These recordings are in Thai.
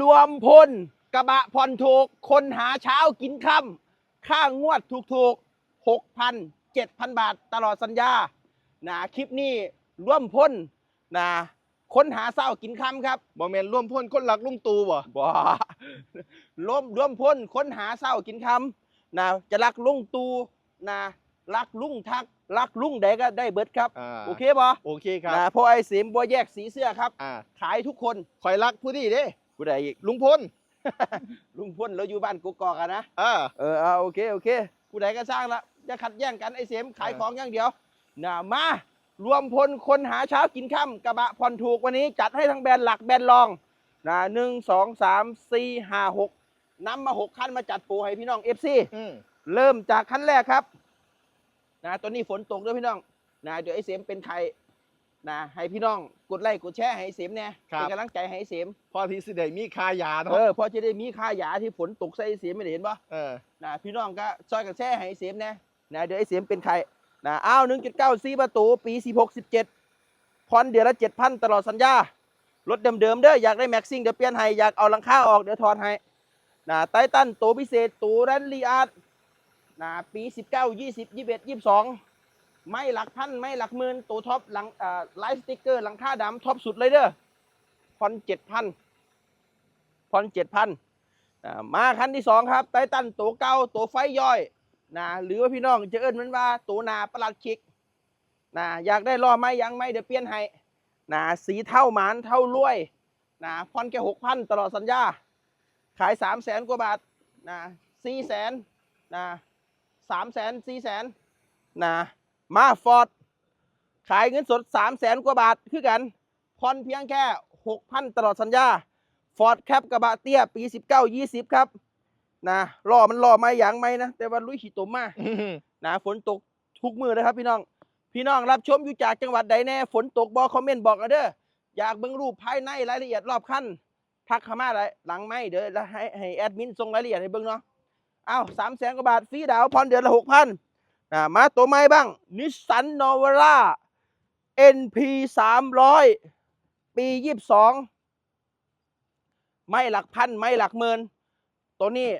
รวมพลกระบะผ่อนถูก คนหาเช้ากินค่ำค่างวดถูกถูกหกพันเจ็ดพันบาทตลอดสัญญานะคลิปนี้ร่วมพลนะคนหาเช้ากินค่ำครับบ่แม่นร่วมพ่นคนรักลุงตู่บ่บ่ร่วมร่วมพ้นค้นหาเศร้ากินคำนะจะรักลุงตูนะรักลุงทักรักลุงใดก็ได้เบิดครับอ่าโอเคบ่โอเคครับนะเพราะไอ้เสียมบัวแยกสีเสื้อครับ อ่าขายทุกคนคอยรักผู้นี้เด้ ผู้ใดอีกลุงพล ลุงพ้นเราอยู่บ้านกกอกอะนะอ่าเออเอาโอเคโอเคผู้ใดก็สร้างละจะขัดแย่งกันไอ้เสียมขายเออของอย่างเดียวนะมารวมพลคนหาเช้ากินค่ำกระบะผ่อนถูกวันนี้จัดให้ทั้งแบรนด์หลักแบรนด์รองนะหนึ่งสองสามสี่ห้าหกนำมาหกคันมาจัดปูให้พี่น้องเอฟซีอืมเริ่มจากขั้นแรกครับนะตอนนี้ฝนตกด้วยพี่น้องนะเดี๋ยวไอ้เสมเป็นใคร นะให้พี่น้องกดไลค์กดแชร์ให้ไอ้เสมเนี่ยเป็นกำลังใจให้ไอ้เสมพอที่สิได้มีคายาเอเนาะอพอจะได้มีค่ายาที่ฝนตกใส่ไอ้เสมไม่ได้เห็นปะเออนะพี่น้องก็ช่วยกันแชร์ให้ไอ้เสมเนี่ยนะเดี๋ยวไอ้เสมเป็นใครนะอ้าวหนึ่งจุดเก้าสี่ประตูปีสิบหกสิบเจ็ดผ่อนเดือนละเจ็ดพันตลอดสัญญารถเดิมๆเด้ออยากได้แม็กซิ่งเดี๋ยวเปลี่ยนให้อยากเอาหลังคาออกเดี๋ยวถอนให้นะไททันตัวพิเศษตัวแรนลีอาร์นะปีสิบเก้ายี่สิบยี่สิบเอ็ดยี่สิบสอง ไม่หลักพันไม่หลักหมื่นตัวท็อปหลังไลฟ์สติ๊กเกอร์หลังค่าดำท็อปสุดเลยเด้อพอนเจ็ดพันพอนเจ็ดพันมาคันที่สองครับไททันตัวเก่าตัวไฟย่อยนะหรือว่าพี่น้องจะเอิ้นมันว่าตัวนาประหลัดคิกนะอยากได้ล้อไหมยังไหมเดี๋ยวเปลี่ยนให้นะสีเท่าหมานเท่ารวยนะพอนแค่หกพันตลอดสัญญา ขายสามแสนกว่าบาทนะสี่แสนนะสามแสนสี่แสนนะ มาฟอร์ดขายเงินสดสามแสนกว่าบาทคือกันผ่อนเพียงแค่หกพันตลอดสัญญาฟอร์ดแคปกระบะเตี้ย ปีสิบเก้ายี่สิบครับนะล่อมันล่อไม่ยางไม่นะ แต่ว่าลุยขี่ตุ่มมาอืมนะฝนตกทุกมือนะครับพี่น้อง พี่น้องรับชมอยู่จากจังหวัดใดแน่ ฝนตกบอคอมเมนต์บอกกันเด้ออยากเบิ่งรูปภายในรายละเอียดรอบคันทักเข้ามาเลยหลังไม่เดี๋ยวให้ให้แอดมินส่งรายละเอียดให้เบิ่งเนาะอ้าวสามแสนกว่าบาทฟรีดาวน์ผ่อนเดือนละหกพัน อ่ามาตัวใหม่บ้างนิสสันนอวาร่า NP สามร้อยปียี่สิบสองไม่หลักพัน ไม่หลักหมื่นตัวนี้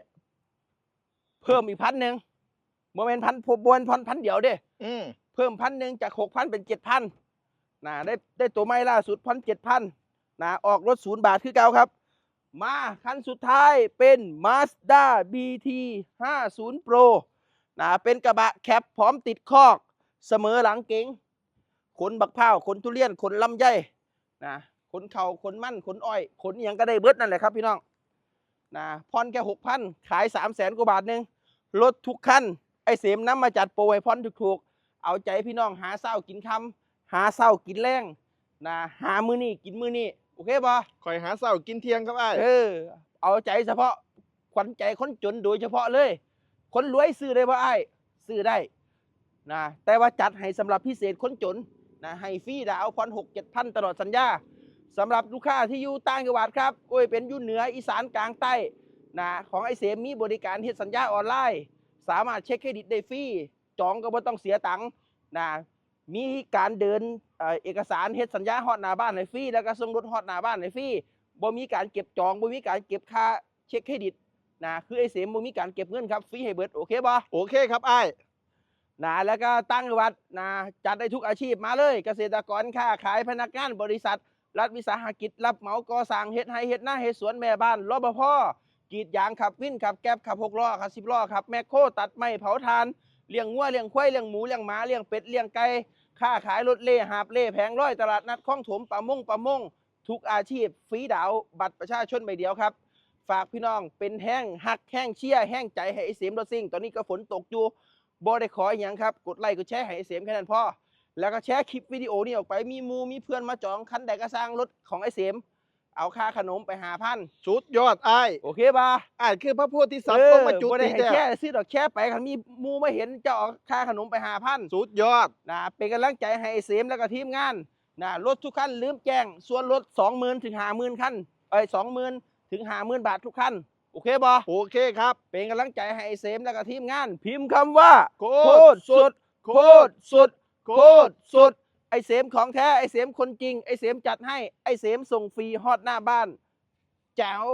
เพิ่มอีกพันหนึ่งโมเมนต์พันบวนพันพันเดียวเด้อืมเพิ่มพันหนึ่งจากหกพันเป็นเจ็ดพันนะได้ได้ตัวไม่ล่าสุดพันเจ็ดพันนะออกรถศูนย์บาทคือเก่าครับ มาคันสุดท้ายเป็น Mazda BT 50 Pro นะเป็นกระบะแคปพร้อมติดคอก เสมอหลังเก๋งขนบักพร้าวขนทุเรียนขนลำไยนะขนเขาขนมั่นขนอ้อยขนอหย่างก็ได้เบิดนั่นแหละครับพี่น้องนะพอนแค่หกพันขายสามแสนกว่าบาทหนึงรถทุกคันไอ้เสมน้ำมาจัดโปรไว้พอนถูกๆ เอาใจพี่น้องหาเศร้ากินคำหาเศร้ากินแรงนะหามือนี่กินมือนี่โอเคปะคอยหาเสากินเที่ยงครับไอ้ายเออเอาใจเฉพาะขวัญใจคนจนโดยเฉพาะเลย คนรวยซื้อได้ปะไอ้ซื้อได้นะแต่ว่าจัดให้สำหรับพิเศษคนจนนะให้ฟรีดาวน์ผ่อนหกเจ็ดพันตลอดสัญญาสำหรับลูกค้าที่อยู่ต่างจังหวัดครับโอ้ยเป็นอยู่เหนืออีสานกลางใต้นะของไอเสมมีบริการเฮ็ดสัญญาออนไลน์ สามารถเช็คเครดิตได้ฟรีจองก็บ่ต้องเสียตังค์นะมีการเดินเอ่อเอกสารเฮ็ดสัญญาฮอดหน้าบ้านให้ฟรีแล้วก็ส่งรถฮอดหน้าบ้านให้ฟรีบ่มีการเก็บจองบ่มีการเก็บค่าเช็คเครดิต นะคือไอเสมบ่มีการเก็บเงินครับฟรีให้เบิดโอเคบ่โอเคครับไอ้ายนะแล้วก็ตั้งจังหวัดนะจัดได้ทุกอาชีพมาเลย เกษตรกรค้าขายพนักงานบริษัท รัฐวิสาหกิจ รับเหมาก่อสร้างเฮ็ดไร่เฮ็ดนาเฮ็ดสวนแม่บ้านรปภกรีดยางขับวินขับแก๊บขับหกล้อขับสิบล้อขับแมคโครตัดไม้เผาทานเลี้ยงงัวเลี้ยงควายเลี้ยงหมูเลี้ยงหมาเลี้ยงเป็ดเลี้ยงไก่ค้าขายรถเล่หาบเล่แผงร้อยตลาดนัดคลองถมป่ามงป่ามง ทุกอาชีพฟรีดาวน์บัตรประชาชนใบเดียวครับ ฝากพี่น้องเป็นแห้งหักแห้งเชียร์แห้งใจให้ไอ้เสียมรถซิ่ง ตอนนี้ก็ฝนตกอยู่บ่ได้ขออหย่างครับ กดไลค์กดแชร์ให้ไอ้เสียมแค่นั้นพอแล้วก็แชร์คลิปวิดีโอนี้ออกไปมีหมูมีเพื่อนมาจองคันใดก็สร้างรถของไอ้เสียมเอาค่าขนมไปหาพันสุดยอดไอ้ายโอเคป่ะอ้ายคือพระโพธิสัตเอว์อลงมาจุดบ่ได้นี้ให้แท้แค่ซื้อดอกแค่ไปคันมีหมูมาเห็นเจ้าเอาค่าขนมไปหาพันสุดยอด นะเป็นกำลังใจให้ไอ้เสียมแล้วก็ทีมงานนะรถทุกคันลืมแจ้ง ส่วนรถสองหมื่นถึงห้าหมื่นคันเอ้ยสองหมื่น ถึงห้าหมื่นบาททุกคันโอเคป่ะโอเคครับ เป็นกำลังใจให้ไอ้เสมแล้วก็ทีมงาน พิมพ์คำว่า โคโคตตรรสุสุดดโคตรสุด โคตรสุด ไอ้เสมของแท้ไอ้เสมคนจริง ไอ้เสมจัดให้ไอ้เสมส่งฟรีฮอดหน้าบ้าน แจ๋ว